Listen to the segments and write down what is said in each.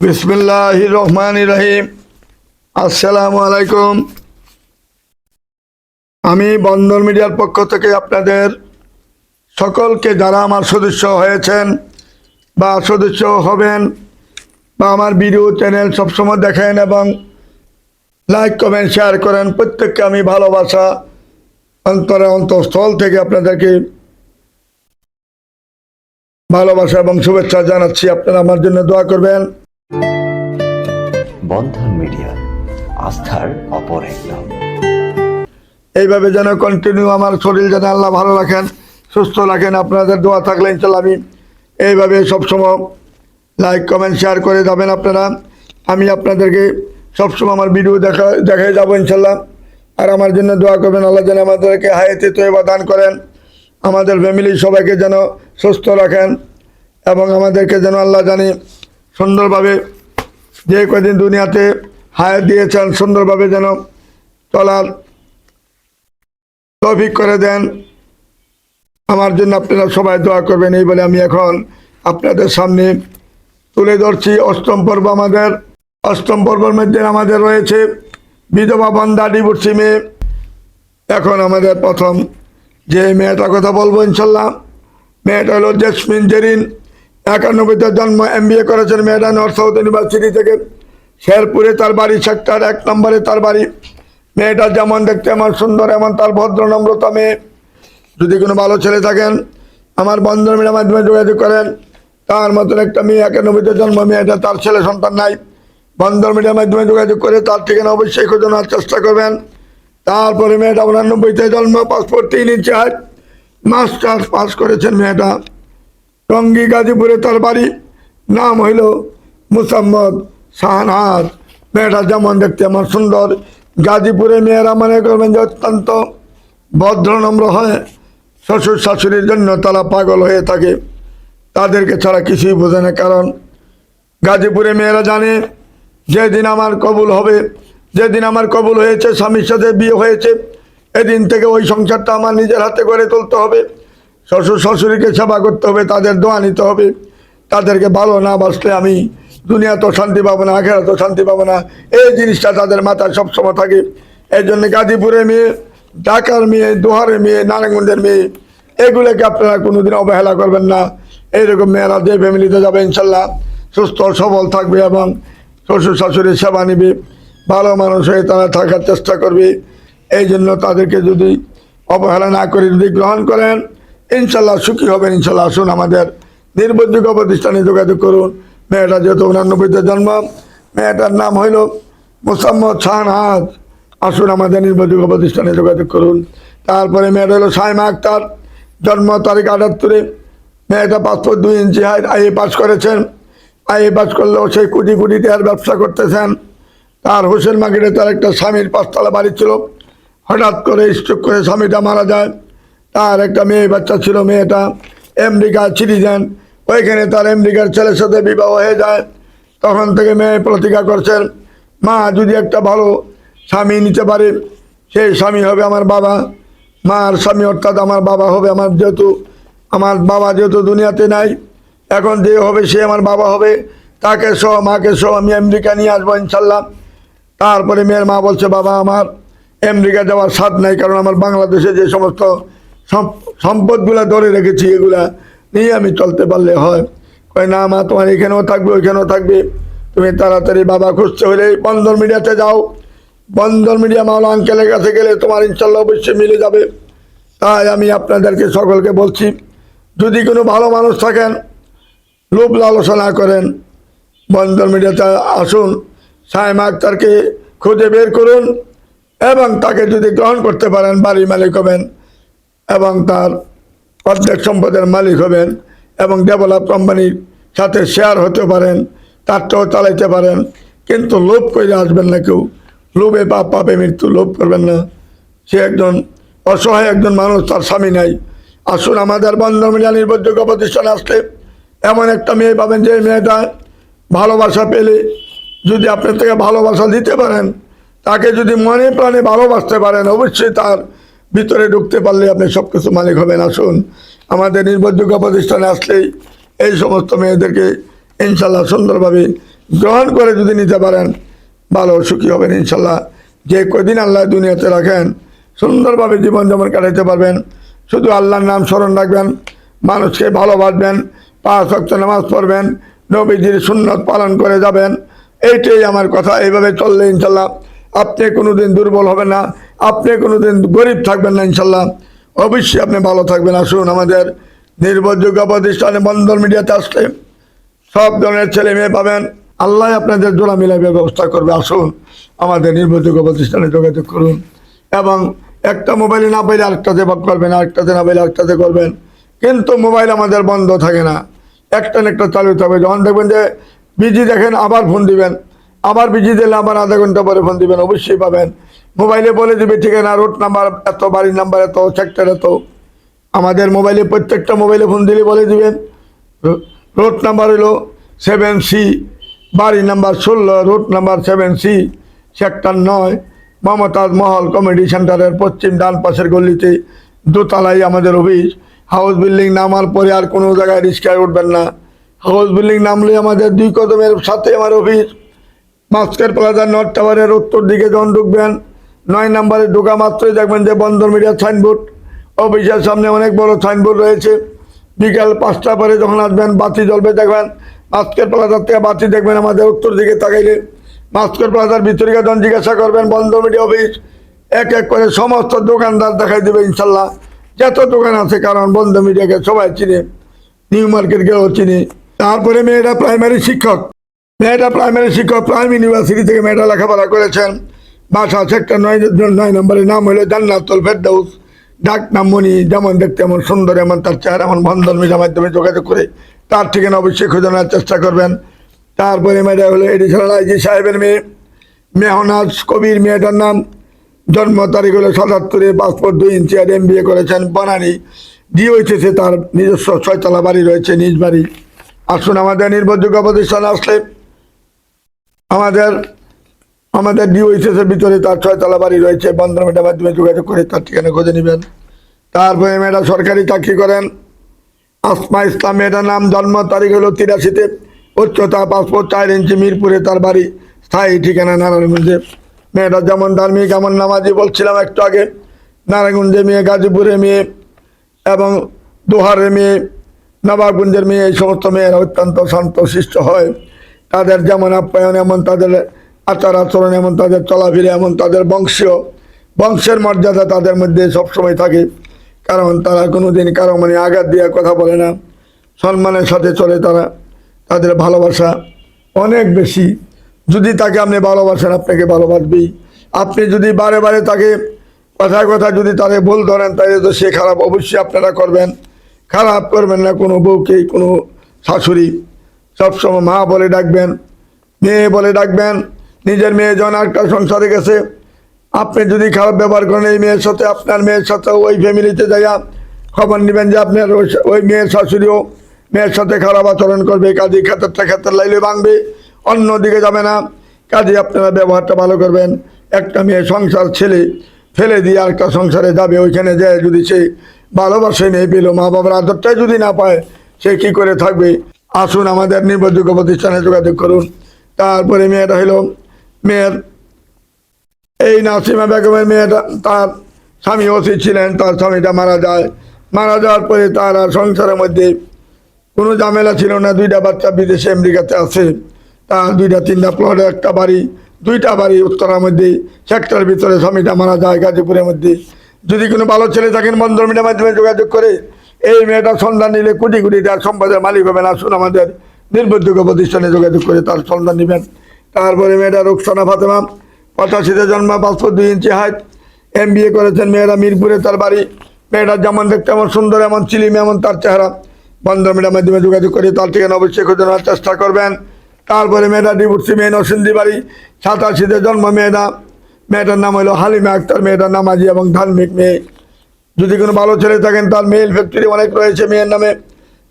বিসমিল্লাহ রহমান রহিম আসসালামু আলাইকুম আমি বন্দর মিডিয়ার পক্ষ থেকে আপনাদের সকলকে যারা আমার সদস্য হয়েছেন বা সদস্য হবেন বা আমার ভিডিও চ্যানেল সবসময় দেখেন এবং লাইক, কমেন্ট, শেয়ার করেন, প্রত্যেককে আমি ভালোবাসা, অন্তরে অন্তঃস্থল থেকে আপনাদেরকে ভালোবাসা এবং শুভেচ্ছা জানাচ্ছি। আপনারা আমার জন্য দোয়া করবেন। বন্ধন মিডিয়া, আস্থার অপর এক এইভাবে যেন কন্টিনিউ আমার শরীর যেন আল্লাহ ভালো রাখেন, সুস্থ রাখেন, আপনাদের দোয়া থাকলে ইনশাল্লাহ আমি এইভাবে সবসময় লাইক কমেন্ট শেয়ার করে যাবেন আপনারা। আমি আপনাদেরকে সবসময় আমার ভিডিও দেখা, দেখাই যাব ইনশাল্লাহ আর আমার জন্য দোয়া করবেন, আল্লাহ যেন আমাদেরকে হায়াতে তৈবা দান করেন। আমাদের ফ্যামিলি সবাইকে যেন সুস্থ রাখেন এবং আমাদেরকে যেন আল্লাহ জানি সুন্দরভাবে যে কদিন দুনিয়াতে হায়াত দিয়েছেন, সুন্দরভাবে যেন চলার তৌফিক করে দেন, আমার জন্য আপনারা সবাই দোয়া করবেন। এই বলে আমি এখন আপনাদের সামনে তুলে ধরছি। অষ্টম পর্ব আমাদের, অষ্টম পর্বের মধ্যে আমাদের রয়েছে বিধবা বন্ধা ডিভোর্সি মেয়ে। এখন আমাদের প্রথম যে মেয়েটার কথা বলব ইনশাল্লাহ, মেয়েটা হলো জেসমিন জেরিন। একানব্বইতে জন্ম এম বি এ করেছেন মেয়েটা নর্থ সাউথ ইউনিভার্সিটি থেকে। শেরপুরে তার বাড়ি, সেক্টর এক নম্বরে তার বাড়ি। মেয়েটা যেমন দেখতে এমন সুন্দর, এমন তার ভদ্র, নম্রতা মেয়ে। যদি কোনো ভালো ছেলে থাকেন, আমার বন্ধন মেয়ের মাধ্যমে যোগাযোগ করেন। তার মতন একটা মেয়ে, একানব্বইতে জন্ম, মেয়েটা তার ছেলে সন্তান নাই। বন্ধন মিডিয়ার মাধ্যমে যোগাযোগ করে, তার ঠিকানা অবশ্যই খোঁজানোর চেষ্টা করবেন। তারপরে মেয়েটা উনানব্বইতে জন্ম, পাসপোর্ট তিন ইঞ্চি হাইট। মাস্টার্স পাস করেছেন মেয়েটা। টঙ্গী গাজীপুরে তার বাড়ি। নাম হইল মুসাম্মদ শাহনাজ মেয়েটা যেমন দেখতে আমার সুন্দর। গাজীপুরে মেয়েরা মনে করবেন যে অত্যন্ত ভদ্র, নম্র হয় শ্বশুর শাশুড়ির জন্য তারা পাগল হয়ে থাকে। তাদেরকে ছাড়া কিছুই বোঝে না। কারণ গাজীপুরে মেয়েরা জানে, যেদিন আমার কবুল হবে, যেদিন আমার কবুল হয়েছে, স্বামীর সাথে বিয়ে হয়েছে, এদিন থেকে ওই সংসারটা আমার নিজের হাতে গড়ে তুলতে হবে। শ্বশুর শাশুড়িকে সেবা করতে হবে, তাদের দোয়া নিতে হবে। তাদেরকে ভালো না বাসলে আমি দুনিয়া তো শান্তি পাবো না আখেরা তো শান্তি পাবো না। এই জিনিসটা তাদের মাথায় সবসময় থাকে। এই জন্য গাজীপুরের মেয়ে, ঢাকার মেয়ে, দোহারের মেয়ে, নারায়ণগঞ্জের মেয়ে, এগুলোকে আপনারা কোনোদিন অবহেলা করবেন না। এইরকম মেয়েরা যে ফ্যামিলিতে যাবে ইনশাল্লাহ সুস্থ, সবল থাকবে এবং শ্বশুর শাশুড়ির সেবা নিবে। ভালো মানুষ হয়ে তারা থাকার চেষ্টা করবে। এই জন্য তাদেরকে যদি অবহেলা না করে যদি গ্রহণ করেন ইনশাল্লাহ সুখী হবেন, ইনশাল্লাহ আসুন আমাদের নির্ভরযোগ্য প্রতিষ্ঠানে যোগাযোগ করুন। মেয়েটা যেহেতু উনানব্বইতে জন্ম, মেয়েটার নাম হইল মোসাম্মদ শাহনাজ আসুন আমাদের নির্ভরযোগ্য প্রতিষ্ঠানে যোগাযোগ করুন। তারপরে মেয়েটা হলো সাইমা আক্তার, জন্ম তারিখ আটাত্তরে। মেয়েটা পাসপোর্ট দুই ইঞ্চি হাইট আইএ পাস করেছেন। আইএ পাস করলেও সেই কোটি কোটি টাকার ব্যবসা করতেছেন। তার হোসেন মার্কেটে তার একটা স্বামীর পাঁচতলা বাড়ি ছিল। হঠাৎ করে স্ট্রোক করে স্বামীটা মারা যায়। তার একটা মেয়ে বাচ্চা ছিল, মেয়েটা আমেরিকা সিটিজেন ওইখানে তার আমেরিকার ছেলের সাথে বিবাহ হয়ে যায়। তখন থেকে মেয়ে প্রতিজ্ঞা করছেন, মা, যদি একটা ভালো স্বামী নিতে পারে, সেই স্বামী হবে আমার বাবা। মার স্বামী অর্থাৎ আমার বাবা হবে আমার যেহেতু, আমার বাবা যেহেতু দুনিয়াতে নাই, এখন যে হবে সে আমার বাবা হবে। তাকে সহ, মাকে সহ আমি আমেরিকা নিয়ে আসব ইনশাল্লাহ। তারপরে মেয়ের মা বলছে, বাবা, আমার আমেরিকা যাওয়ার স্বাদ নাই, কারণ আমার বাংলাদেশে যে সমস্ত সম- সম্পদগুলা ধরে রেখেছি, এগুলা নিয়ে আমি চলতে পারলে হয়। কয়, না মা, তোমার এখানেও থাকবে, ওইখানেও থাকবে। তুমি তাড়াতাড়ি বাবা খুঁজতে হলে বন্দর মিডিয়াতে যাও। বন্দর মিডিয়া মাওলা আঙ্কেলের কাছে গেলে তোমার ইনশাল্লাহ অবশ্যই মিলে যাবে। তাই আমি আপনাদেরকে সকলকে বলছি, যদি কোনো ভালো মানুষ থাকেন, লোভ লালসা না করেন, বন্দর মিডিয়াতে আসুন, সাইমা আক্তারকে খুঁজে বের করুন এবং তাকে যদি গ্রহণ করতে পারেন বাড়ি মালিক হবেন। এবং তার অর্ধেক সম্পদের মালিক হবেন এবং ডেভেলপ কোম্পানির সাথে শেয়ার হতে পারেন, তারটাও চালাইতে পারেন। কিন্তু লোভ করে আসবেন না কেউ। লোভে পাপ পাপে মৃত্যু লোভ করবেন না। সে একজন অসহায় একজন মানুষ, তার স্বামী নাই। আসুন আমাদের বন্ধন মিডিয়া নির্ভরযোগ্য প্রতিষ্ঠানে আসলে এমন একটা মেয়ে পাবেন যে মেয়েটা ভালোবাসা পেলে যদি আপনার থেকে ভালোবাসা দিতে পারেন, তাকে যদি মনে প্রাণে ভালোবাসতে পারেন, অবশ্যই তার ভিতরে ঢুকতে পারলে আপনি সব কিছু মালিক হবেন। আসুন, আমাদের নির্ভরযোগ্য প্রতিষ্ঠানে আসলেই এই সমস্ত মেয়েদেরকে ইনশাল্লাহ সুন্দরভাবে গ্রহণ করে যদি নিতে পারেন, ভালো সুখী হবেন ইনশাল্লাহ। যে কদিন আল্লাহ দুনিয়াতে রাখেন, সুন্দরভাবে জীবনযাপন কাটাতে পারবেন। শুধু আল্লাহর নাম স্মরণ রাখবেন, মানুষকে ভালোবাসবেন, পাঁচ অক্ট নামাজ পড়বেন, নবীজির সুন্নত পালন করে যাবেন। এইটাই আমার কথা, এইভাবে চললে ইনশাল্লাহ আপনি কোনোদিন দুর্বল হবেন না। আপনি কোনোদিন গরিব থাকবেন না ইনশাল্লাহ। অবশ্যই আপনি ভালো থাকবেন। আসুন আমাদের নির্ভরযোগ্য প্রতিষ্ঠানে বন্দর মিডিয়াতে আসলে সব ধরনের ছেলে মেয়ে পাবেন। আল্লাহ আপনাদের জোড়া মিলাবে ব্যবস্থা করবে। আসুন আমাদের নির্ভরযোগ্য প্রতিষ্ঠানে যোগাযোগ করুন। এবং একটা মোবাইলে না পাইলে আরেকটাতে করবেন আরেকটাতে না পাইলে আরেকটাতে করবেন। কিন্তু মোবাইল আমাদের বন্ধ থাকে না। একটা না একটা চালু থাকবে। যখন দেখবেন যে বিজি দেখেন, আবার ফোন দিবেন। আবার বিজি দিলে আবার আধা ঘণ্টা পরে ফোন দিবেন। অবশ্যই পাবেন। মোবাইলে বলে দিবে, ঠিকানা রোড নাম্বার এত, বাড়ির নাম্বার এত সেক্টর এত। আমাদের মোবাইলে প্রত্যেকটা মোবাইলে ফোন দিলে বলে দিবেন। রোড নাম্বার হলো সেভেন সি বাড়ি নাম্বার ষোলো road number seven C sector নয়, মমতাজ মহল কমেডি সেন্টারের পশ্চিম ডান পাশের গল্লিতে দোতলায় আমাদের অফিস। হাউস বিল্ডিং নামার পরে আর কোনো জায়গায় রিক্সায় উঠবেন না। হাউস বিল্ডিং নামলে আমাদের দুই কদমের সাথে আমার অফিস। মাস্কের প্লাজা নর্থ টাওয়ারের উত্তর দিকে যখন ঢুকবেন নয় নম্বরে ঢোকা মাত্রই দেখবেন যে বন্দর মিডিয়ার সাইনবোর্ড, অফিসের সামনে অনেক বড় সাইনবোর্ড রয়েছে। বিকাল পাঁচটা পরে যখন আসবেন, বাতি জ্বলবে দেখবেন। মাস্কের প্লাজার থেকে বাতি দেখবেন আমাদের উত্তর দিকে তাকাইলে। মাস্কের প্লাজার ভিতরে যখন জিজ্ঞাসা করবেন, বন্দর মিডিয়া অফিস, এক এক করে সমস্ত দোকানদার দেখাই দেবে ইনশাল্লাহ। যত দোকান আছে, কারণ বন্দর মিডিয়াকে সবাই চিনে, নিউ মার্কেটকেও চিনি। তারপরে মেয়েরা প্রাইমারি শিক্ষক। মেয়েটা প্রাইমারি শিক্ষক প্রাইম ইউনিভার্সিটি থেকে মেয়েটা লেখাপড়া করেছেন। বাসা সেক্টর নয় নয় নম্বরের নাম হলো জান্নাতুল ফেরদাউস। ডাক নাম মনি, যেমন দেখতে এমন সুন্দর, এমন তার চেহারা, এমন বন্ধন মিডিয়ার মাধ্যমে যোগাযোগ করে তার ঠিকানা অবশ্যই খোঁজানোর চেষ্টা করবেন। তারপরে মেয়েটা হলো এডিশনাল আইজি সাহেবের মেয়ে। মেহনাজ কবির মেয়েটার নাম। জন্ম তারিখ হলো সাতাত্তরে পাসপোর্ট দুই ইঞ্চি আর এম বিএ করেছেন বনানি। ডিওইচেসে তার নিজস্ব ছয়তলা বাড়ি রয়েছে, নিজ বাড়ি। আসুন আমাদের নির্ভরযোগ্য প্রতিষ্ঠান আসলে আমাদের আমাদের ডিওইসেসের ভিতরে তার ছয়তলা বাড়ি রয়েছে, বন্ধন মাধ্যমে যোগাযোগ করে তার ঠিকানা খুঁজে নেবেন। তারপরে মেয়েটা সরকারি চাকরি করেন। আসমা ইসলাম মেয়েটার নাম, জন্ম তারিখ হলো তিরাশিতে। উচ্চতা পাসপোর্ট চার ইঞ্চি, মিরপুরে তার বাড়ি, স্থায়ী ঠিকানা নারায়ণগঞ্জে। মেয়েটা যেমন ধার্মিক, এমন নামাজি বলছিলাম একটু আগে। নারায়ণগঞ্জে মেয়ে গাজীপুরে মেয়ে এবং দোহারের মেয়ে, নবাবগঞ্জের মেয়ে, এই সমস্ত মেয়েরা অত্যন্ত শান্ত শিষ্ট হয়। তাদের যেমন আপ্যায়ন, এমন তাদের আচার আচরণ এমন, তাদের চলাফেরা এমন, তাদের বংশীয় বংশের মর্যাদা তাদের মধ্যে সবসময় থাকে। কারণ তারা কোনো দিন কারও মানে আঘাত দিয়ে কথা বলে না। সম্মানের সাথে চলে তারা, তাদের ভালোবাসা অনেক বেশি। যদি তাকে আপনি ভালোবাসেন, আপনাকে ভালোবাসবেই। আপনি যদি বারে বারে তাকে কথায় কথা যদি তাকে ভুল ধরেন, তাহলে তো সে খারাপ অবশ্যই আপনারা করবেন। খারাপ করবেন না, কোনো বউকে কোনো শাশুড়ি। সবসময় মা বলে ডাকবেন, মেয়ে বলে ডাকবেন নিজের মেয়ে যখন একটা সংসারে গেছে। আপনি যদি খারাপ ব্যবহার করেন, এই মেয়ের সাথে, আপনার মেয়ের সাথে, ওই ফ্যামিলিতে যাইয়া খবর নেবেন যে আপনার ওই- মেয়ের শাশুড়িও মেয়ের সাথে খারাপ আচরণ করবে, কাজে ক্ষেত্রটা ক্ষেত্রে লাইলে ভাঙবে, অন্যদিকে যাবে না। কাজে আপনারা ব্যবহারটা ভালো করবেন। একটা মেয়ে সংসার ছেলে, ফেলে দিয়ে আরেকটা সংসারে যাবে, ওইখানে যায় যদি সে ভালোবাসে নেই পেল মা বাবার আদরটাই যদি না পায়, সে কি করে থাকবে? আসুন আমাদের নির্ভরযোগ্য প্রতিষ্ঠানে যোগাযোগ করুন। তারপরে মেয়েটা হলো মেয়ের এই নাসিমা বেগমের মেয়েটা, তার স্বামী ওসি ছিলেন, তার স্বামীটা মারা যায়। মারা যাওয়ার পরে তার আর সংসারের মধ্যে কোনো ঝামেলা ছিল না। দুইটা বাচ্চা বিদেশে, আমেরিকাতে আছে। তার দুইটা, তিনটা প্লটে একটা বাড়ি, দুইটা বাড়ি উত্তরার মধ্যে সেক্টরের ভিতরে স্বামীটা মারা যায় গাজীপুরের মধ্যে। যদি কোনো ভালো ছেলে থাকেন বন্ধন মিডিয়ার মাধ্যমে যোগাযোগ করে, এই মেয়েটা সন্ধান নিলে কোটি কোটি তার সম্পদের মালিক হবেন। আসুন আমাদের নির্ভরযোগ্য প্রতিষ্ঠানে যোগাযোগ করে তার সন্ধান নেবেন। তারপরে মেয়েটা রুকসানা ফাতেমা, পঁচাশিতে জন্ম পাঁচশো দুই ইঞ্চি হাইট এম বিএ করেছেন মেয়েরা মিরপুরে তার বাড়ি। মেয়েটা যেমন দেখতে এমন সুন্দর, এমন চিলিম, এমন তার চেহারা। বন্ধন মিডিয়ার মাধ্যমে যোগাযোগ করে তার ঠিকানা অবশ্যই খুঁজে নেওয়ার চেষ্টা করবেন। তারপরে মেয়েটা ডিভোর্সি মেয়ে নরসিংদী বাড়ি, সাতাশিতে জন্ম মেয়েটা। মেয়েটার নাম হলো হালিমা আক্তার, মেয়েটার নামাজি এবং ধার্মিক মেয়ে। যদি কোনো ভালো ছেলে থাকেন, তার মেল ফ্যাক্টরি অনেক রয়েছে মেয়ের নামে।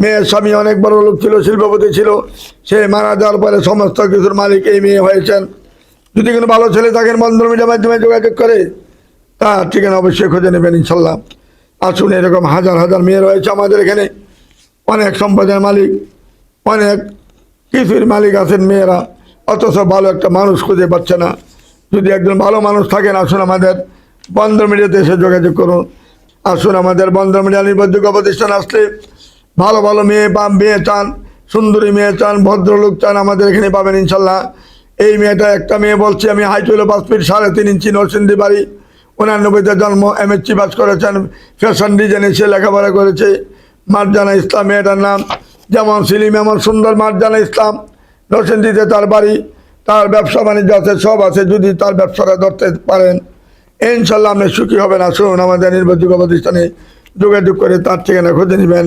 মেয়ের স্বামী অনেক বড় লোক ছিল, শিল্পপতি ছিল। সে মারা যাওয়ার পরে সমস্ত কিছুর মালিক এই মেয়ে হয়েছেন। যদি কোনো ভালো ছেলে থাকেন বন্ধন মিডিয়ার মাধ্যমে যোগাযোগ করে, তার ঠিকানা অবশ্যই খুঁজে নেবেন ইনশাল্লাহ। আসুন, এরকম হাজার হাজার মেয়ে রয়েছে আমাদের এখানে। অনেক সম্পদের মালিক, অনেক কিছুর মালিক আছেন মেয়েরা। অথচ ভালো একটা মানুষ খুঁজে পাচ্ছে না। যদি একজন ভালো মানুষ থাকেন, আসুন আমাদের বন্ধ মিডিয়াতে এসে যোগাযোগ করুন। আসুন আমাদের বন্ধ মিডিয়া নির্ভরযোগ্য প্রতিষ্ঠান আসলে ভালো ভালো মেয়ে বা মেয়ে চান, সুন্দরী মেয়ে চান, ভদ্রলোক চান আমাদের এখানে পাবেন ইনশাল্লাহ। এই মেয়েটা একটা মেয়ে বলছি, আমি হাইট হলো পাঁচ ফিট সাড়ে তিন ইঞ্চি, নরসিংদী বাড়ি। উনানব্বইতে জন্ম, এমএসসি পাস করেছেন, ফ্যাশন ডিজাইনে সে লেখাপড়া করেছে। মারজানা ইসলাম, মেয়েটার নাম যেমন সিলিম, এমন সুন্দর মারজানা ইসলাম। নরসিংদীতে তার বাড়ি, তার ব্যবসা বাণিজ্য আছে, সব আছে, যদি তার ব্যবসাটা ধরতে পারেন, ইনশাল্লাহ আপনি সুখী হবেন। আসুন আমাদের নির্ভরযোগ্য প্রতিষ্ঠানে যোগাযোগ করে তার ঠিকানা খুঁজে নেবেন।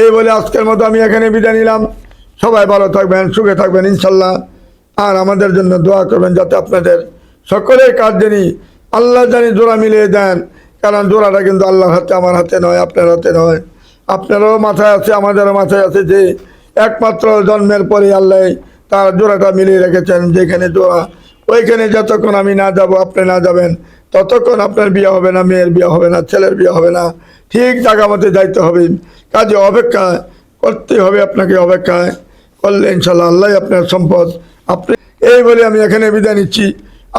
এই বলে আজকের মতো আমি এখানে বিদায় নিলাম। সবাই ভালো থাকবেন, সুখে থাকবেন, ইনশাল্লাহ। আর আমাদের জন্য দোয়া করবেন যাতে আপনাদের সকলের কাজ জানি আল্লাহ জানি জোড়া মিলিয়ে দেন। কারণ জোড়াটা কিন্তু আল্লাহর হাতে, আমার হাতে নয়, আপনার হাতে নয়। আপনারও মাথায় আছে, আমাদেরও মাথায় আছে যে একমাত্র জন্মের পরে আল্লাহ তার জোড়াটা মিলিয়ে রেখেছেন। যেখানে জোড়া, ওইখানে যতক্ষণ আমি না যাব, আপনি না যাবেন। ততক্ষণ আপনার বিয়ে হবে না, মেয়ের বিয়ে হবে না, ছেলের বিয়ে হবে না। ঠিক জায়গা মতো যাইতে হবে। কাজে অপেক্ষা করতে হবে আপনাকে অপেক্ষায়। করলে ইনশাল্লাহ আল্লাহ আপনার সম্পদ। আপনি এই বলে আমি এখানে বিদায় নিচ্ছি।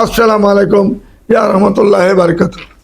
আসসালামু আলাইকুম। ইয়া রহমতুল্লাহ বারকাতুহ।